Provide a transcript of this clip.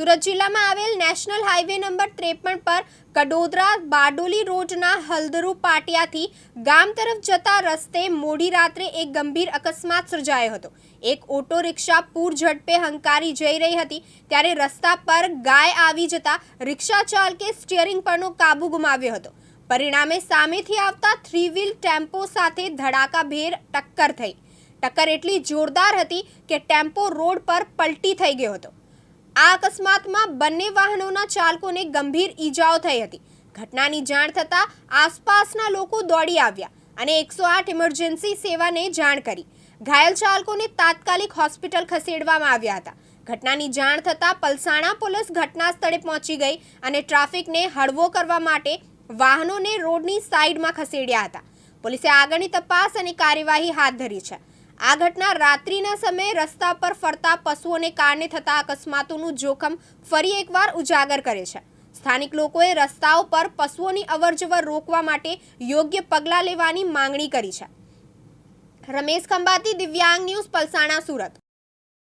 સુરત જિલ્લામાં આવેલ national highway number ત્રેપન પર કડોદરા બારડોલી રોડના હલ્દરુ પાટિયાથી ગામ તરફ જતા રસ્તે મોડી રાત્રે એક ગંભીર અકસ્માત સર્જાયો હતો. એક ઓટો રિક્ષા પૂર ઝડપે હંકારી જઈ રહી હતી, ત્યારે રસ્તા પર ગાય આવી જતા રિક્ષા ચાલકે સ્ટિયરિંગ પરનો કાબુ ગુમાવ્યો હતો. પરિણામે સામેથી આવતા થ્રી વ્હીલ ટેમ્પો સાથે ધડાકાભેર ટક્કર થઈ. ટક્કર એટલી જોરદાર હતી કે ટેમ્પો રોડ પર પલટી થઈ ગયો હતો. આ અકસ્માતમાં બંને વાહનોના ચાલકોને ગંભીર ઈજાઓ થઈ હતી. ઘટનાની જાણ થતાં આસપાસના લોકો દોડી આવ્યા અને એકસો આઠ ઇમરજન્સી સેવાને જાણ કરી. ઘાયલ ચાલકોને તાત્કાલિક હોસ્પિટલ ખસેડવામાં આવ્યા હતા. ઘટનાની જાણ થતાં પલસાણા પોલીસ ઘટના સ્થળે પહોંચી ગઈ અને ટ્રાફિકને હળવો કરવા માટે વાહનોને રોડની સાઈડમાં ખસેડ્યા હતા. પોલીસે આગળની તપાસ અને કાર્યવાહી હાથ ધરી છે. આ ઘટના રાત્રિના સમયે રસ્તા પર ફરતા પશુઓને કારણે થતા અકસ્માતોનું જોખમ ફરી એકવાર ઉજાગર કરે છે. સ્થાનિક લોકોએ રસ્તાઓ પર પશુઓની અવરજવર રોકવા માટે યોગ્ય પગલાં લેવાની માંગણી કરી છે. રમેશ ખંભાતી, દિવ્યાંગ ન્યૂઝ, પલસાણા, સુરત.